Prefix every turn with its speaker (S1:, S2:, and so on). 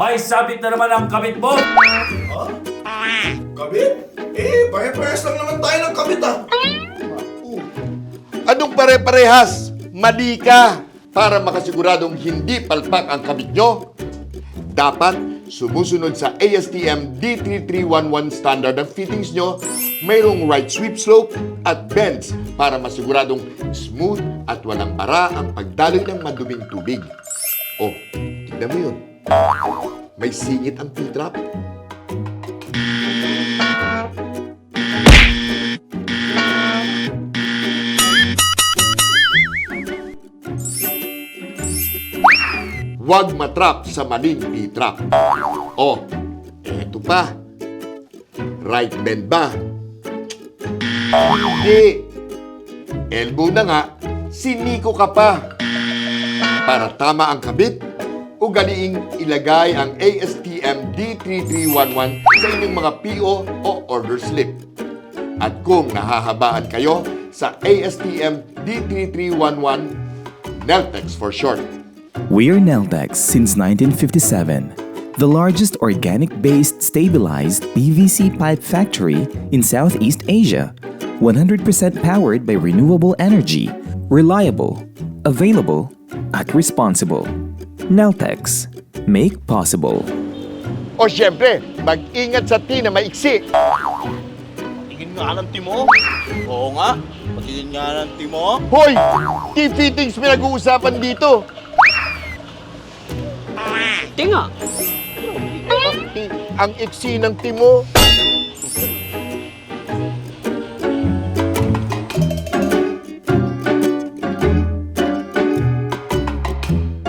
S1: May sabit na naman ang kabit mo!
S2: Kabit? Eh, pare-parehas lang naman tayo ng kabit ah.
S3: Anong pare-parehas? Mali ka! Para makasiguradong hindi palpak ang kabit nyo, dapat sumusunod sa ASTM D3311 standard ang fittings nyo, mayroong right sweep slope at bends para masiguradong smooth at walang bara ang pagdaloy ng maduming tubig. Oh, tignan mo yun. May singit ang P-trap. Huwag matrap sa maling P-trap. Oh, eto pa. Right bend ba? Hindi. Elbow na nga, siniko ka pa. Para tama ang kabit, ugaliing ilagay ang ASTM D3311 sa inyong mga PO o order slip. At kung nahahabaan kayo sa ASTM D3311, Neltex for short.
S4: We are Neltex since 1957, the largest organic-based stabilized PVC pipe factory in Southeast Asia, 100% powered by renewable energy, reliable, available, at responsible. Neltex. Make possible.
S3: O syempre, mag-ingat sa T na maiksi.
S5: Tingin nga ng timo. Oo nga. Patingin nga ng timo.
S3: Hoy! T-fittings pinag-uusapan dito.
S6: Tinga.
S3: Ang iksi ng timo.